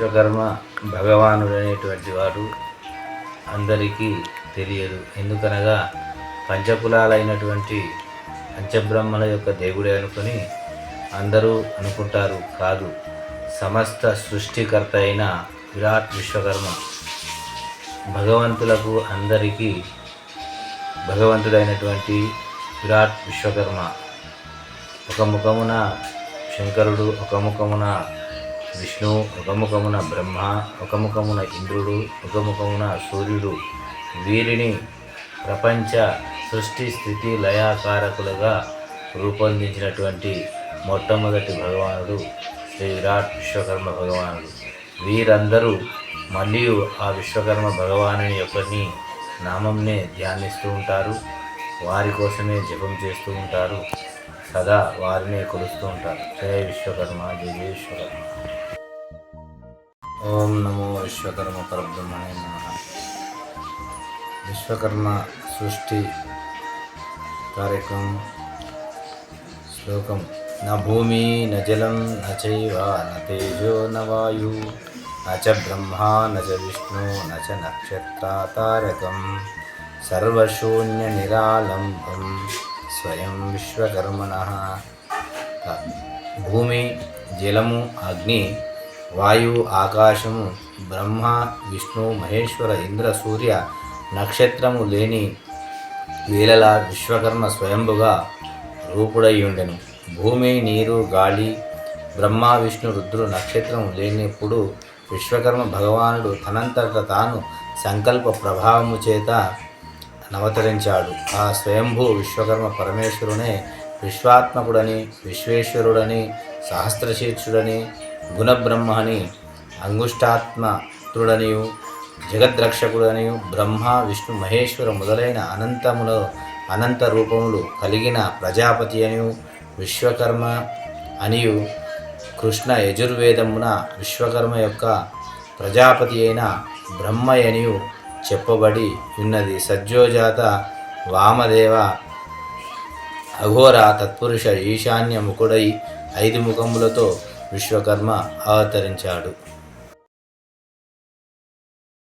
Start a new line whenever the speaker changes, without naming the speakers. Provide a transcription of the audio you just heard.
విశ్వకర్మ భగవానుడు అనేటువంటి వాడు అందరికీ తెలియదు. ఎందుకనగా పంచకులాలైనటువంటి పంచబ్రహ్మల యొక్క దేవుడే అనుకుని అందరూ అనుకుంటారు కాదు. సమస్త సృష్టికర్త అయిన విరాట్ విశ్వకర్మ భగవంతులకు అందరికీ భగవంతుడైనటువంటి విరాట్ విశ్వకర్మ. ఒక ముఖమున శంకరుడు ఒక ముఖమున విష్ణు ఒకముఖమున బ్రహ్మ ఒకముఖమున ఇంద్రుడు ఒకముఖమున సూర్యుడు. వీరిని ప్రపంచ సృష్టి స్థితి లయాకారకులుగా రూపొందించినటువంటి మొట్టమొదటి భగవానుడు శ్రీ విరాట్ విశ్వకర్మ భగవానుడు. వీరందరూ మళ్ళీ ఆ విశ్వకర్మ భగవానుని యొక్కని నామంనే ధ్యానిస్తూ ఉంటారు. వారి కోసమే జపం చేస్తూ ఉంటారు. సదా వారినే కొలుస్తూ ఉంటారు. జయ విశ్వకర్మ జయ విశ్వకర్మ. ఓం నమో విశ్వకర్మ పరబ్రహ్మణే నమ. విశ్వకర్మ సృష్టి కార్యక్రమం శ్లోకం న భూమి న జలం న చైవ న తేజో న వాయు న చ బ్రహ్మా న చ విష్ణు న చ నక్షత్రాతారకం సర్వశూన్య నిరాలంబం స్వయం విశ్వకర్మణ. భూమి జలము అగ్ని వాయువు ఆకాశము బ్రహ్మ విష్ణు మహేశ్వర ఇంద్ర సూర్య నక్షత్రము లేని వేలల విశ్వకర్మ స్వయంభుగా రూపుడై ఉండెను భూమి నీరు గాలి బ్రహ్మ విష్ణు రుద్రు నక్షత్రం లేనప్పుడు విశ్వకర్మ భగవానుడు తనంతట తాను సంకల్ప ప్రభావము చేత నవతరించాడు. ఆ స్వయంభూ విశ్వకర్మ పరమేశ్వరునే విశ్వాత్మకుడని విశ్వేశ్వరుడని సహస్రశీర్షుడని గుణబ్రహ్మని అంగుష్టాత్మతుడనియు జగద్రక్షకుడనియు బ్రహ్మ విష్ణు మహేశ్వర మొదలైన అనంతములో అనంత రూపములు కలిగిన ప్రజాపతి అనియు విశ్వకర్మ అనియు కృష్ణ యజుర్వేదమున విశ్వకర్మ యొక్క ప్రజాపతి అయిన బ్రహ్మయనియు చెప్పబడి ఉన్నది. సజ్జోజాత వామదేవ అఘోర తత్పురుష ఈశాన్య ముఖుడై ఐదు ముఖములతో విశ్వకర్మ అవతరించాడు